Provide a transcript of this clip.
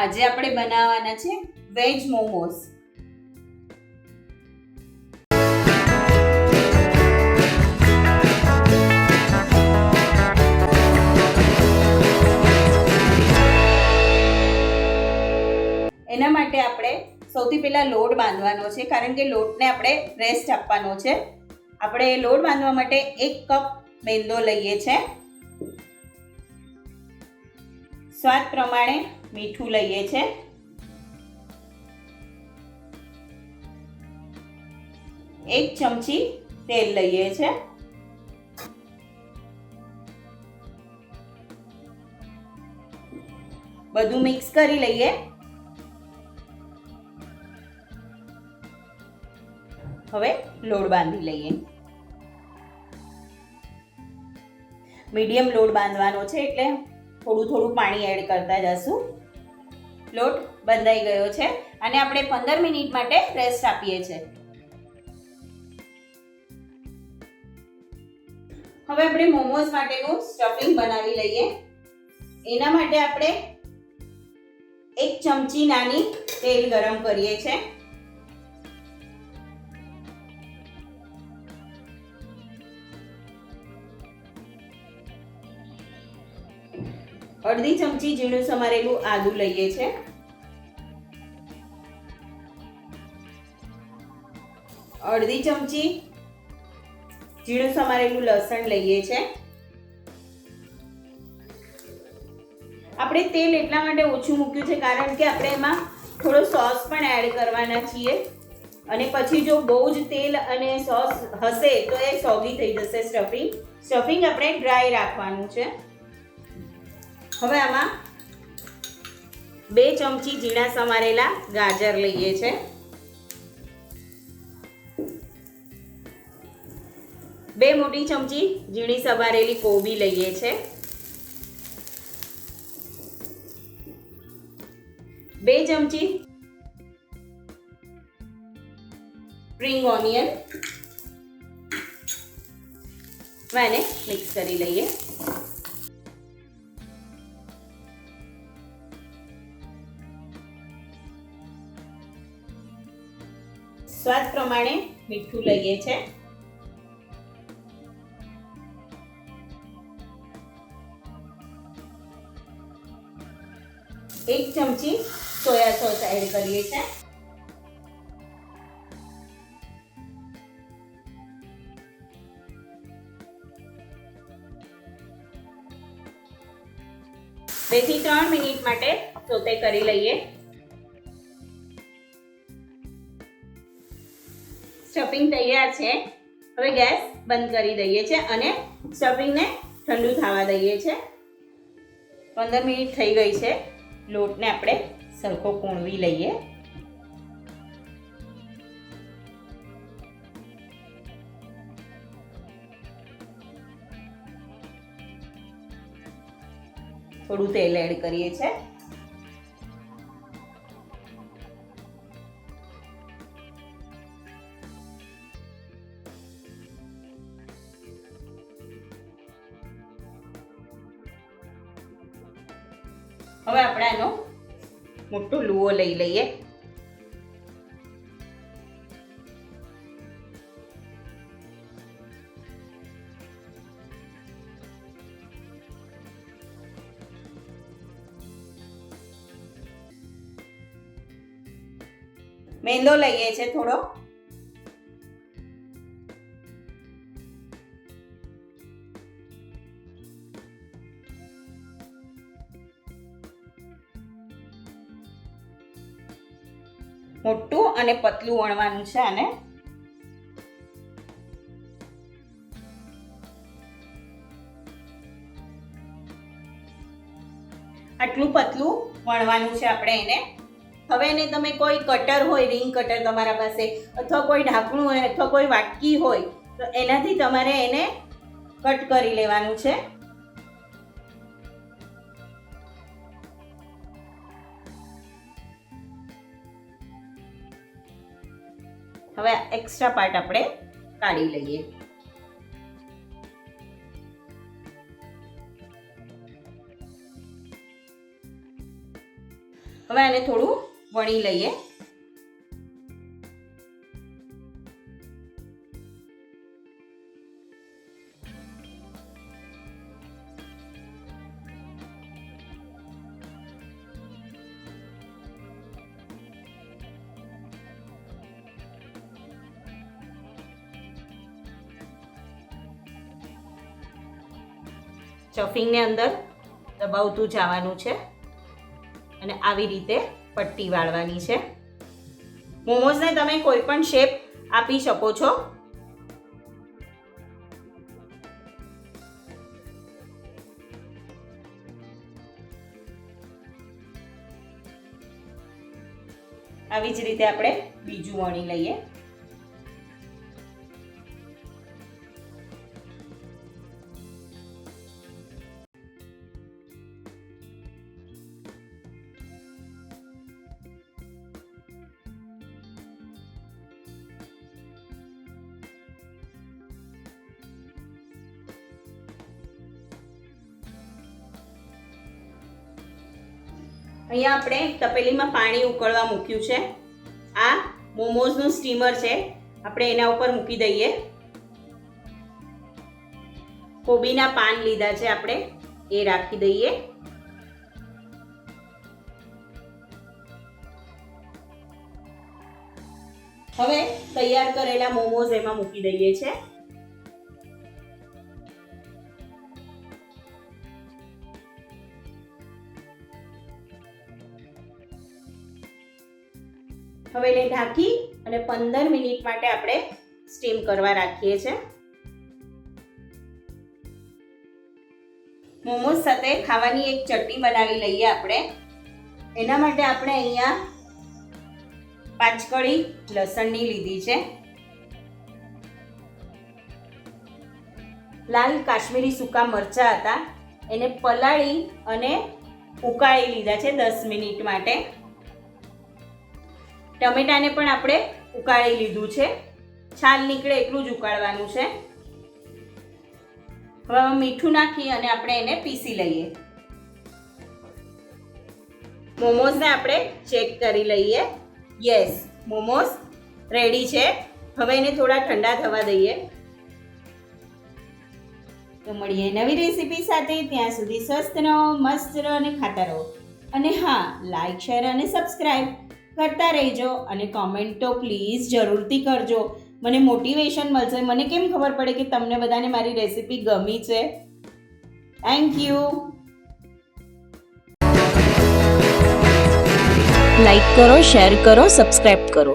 આજે આપણે બનાવવાના છે વેજ મોમોસ એના માટે આપણે સૌથી પહેલાં લોટ બાંધવાનો છે, કારણ કે લોટને આપણે રેસ્ટ આપવાનો છે. આપણે લોટ બાંધવા માટે એક કપ મેંદો લઈએ છે. સ્વાદ પ્રમાણે મીઠું લઈએ છે. એક ચમચી તેલ લઈએ છે. બધું મિક્સ કરી લઈએ. હવે લોડ બાંધી લઈએ. મીડિયમ લોડ બાંધવાનો છે એટલે થોડું થોડું પાણી એડ કરતા જશું. લોટ બંધાઈ ગયો છે અને આપણે પંદર મિનિટ માટે રેસ્ટ આપીએ છીએ. હવે આપણે મોમોઝ માટેનું સ્ટફિંગ બનાવી લઈએ. એના માટે આપણે એક ચમચી નાની તેલ ગરમ કરીએ છીએ. અડધી ચમચી ઝીણું સમારેલું આદુ લઈએ છે. અડધી ચમચી ઝીણું સમારેલું લસણ લઈએ છે. આપણે તેલ એટલા માટે ઓછું મૂક્યું છે કારણ કે આપણે એમાં થોડો સોસ પણ એડ કરવાના છીએ. અને પછી જો બહુ જ તેલ અને સોસ હશે તો એ સોગી થઈ જશે સ્ટફિંગ. સ્ટફિંગ આપણે ડ્રાય રાખવાનું છે. હવે આમાં બે ચમચી ઝીણા સમારેલા ગાજર લઈએ છે. બે મોટી ચમચી ઝીણી સમારેલી કોબી લઈએ છે. બે ચમચી સ્પ્રિંગ ઓનિયન. એને મિક્સ કરી લઈએ. સ્વાદ પ્રમાણે મીઠું લઈએ છે. એક ચમચી સોયા સોસ એડ કરીએ છે. બેથી ત્રણ મિનિટ માટે સોતે કરી લઈએ. સ્ટફિંગ તૈયાર છે. હવે ગેસ બંધ કરી દઈએ છે અને સ્ટફિંગને ઠંડુ થવા દઈએ છે પંદર મિનિટ થઈ ગઈ છે. લોટને આપણે સરખો કોણવી લઈએ. થોડું તેલ એડ કરીએ છે હવે આપણે આનો મોટો લુઓ લઈ લઈએ. મેંદો લઈએ છે થોડો. મોટું અને પતલું વણવાનું છે આને. આટલું પતલું વણવાનું છે આપણે એને. હવે એને તમે કોઈ કટર હોય રિંગ કટર તમારા પાસે, અથવા કોઈ ઢાંકણું હોય, અથવા કોઈ વાટકી હોય, તો એનાથી તમારે એને કટ કરી લેવાનું છે. હવે એક્સ્ટ્રા પાર્ટ આપણે કાઢી લઈએ. હવે આને થોડું વણી લઈએ. સ્ટફિંગને અંદર દબાવતું જવાનું છે અને આવી રીતે પટ્ટી વાળવાની છે. મોમોઝને તમે કોઈ પણ શેપ આપી શકો છો. આવી જ રીતે આપણે બીજું વણી લઈએ. અહીંયા આપણે તપેલીમાં પાણી ઉકળવા મૂક્યું છે. આ મોમોઝનું સ્ટીમર છે. આપણે એના ઉપર મૂકી દઈએ. કોબીના પાન લીધા છે આપણે. એ રાખી દઈએ. હવે તૈયાર કરેલા મોમોઝ એમાં મૂકી દઈએ છે. હવે એને ઢાંકી અને પંદર મિનિટ માટે આપણે સ્ટીમ કરવા રાખીએ છીએ મોમોઝ સાથે ખાવાની એક ચટણી બનાવી લઈએ આપણે. એના માટે આપણે અહીંયા પાંચ કળી લસણની લીધી છે. લાલ કાશ્મીરી સૂકા મરચા હતા. એને પલાળી અને ઉકાળી લીધા છે દસ મિનિટ માટે. ટમેટાને પણ આપણે ઉકાળી લીધું છે. છાલ નીકળે એટલું જ ઉકાળવાનું છે. હવે મીઠું નાખી અને આપણે એને પીસી લઈએ. મોમોઝને આપણે ચેક કરી લઈએ. યસ મોમોઝ રેડી છે. હવે એને થોડા ઠંડા થવા દઈએ. તો મળીએ નવી રેસીપી સાથે. ત્યાં સુધી સ્વસ્થ રહો, મસ્ત રહો અને ખાતા રહો. અને હા લાઈક શેર અને સબસ્ક્રાઈબ કરતા રહેજો અને કોમેન્ટ પ્લીઝ જરૂરથી કરજો. મને મોટિવેશન મળશે. મને કેમ ખબર પડે કે તમને બધાને મારી રેસીપી ગમી છે? થેન્ક યુ લાઈક કરો શેર કરો સબસ્ક્રાઈબ કરો.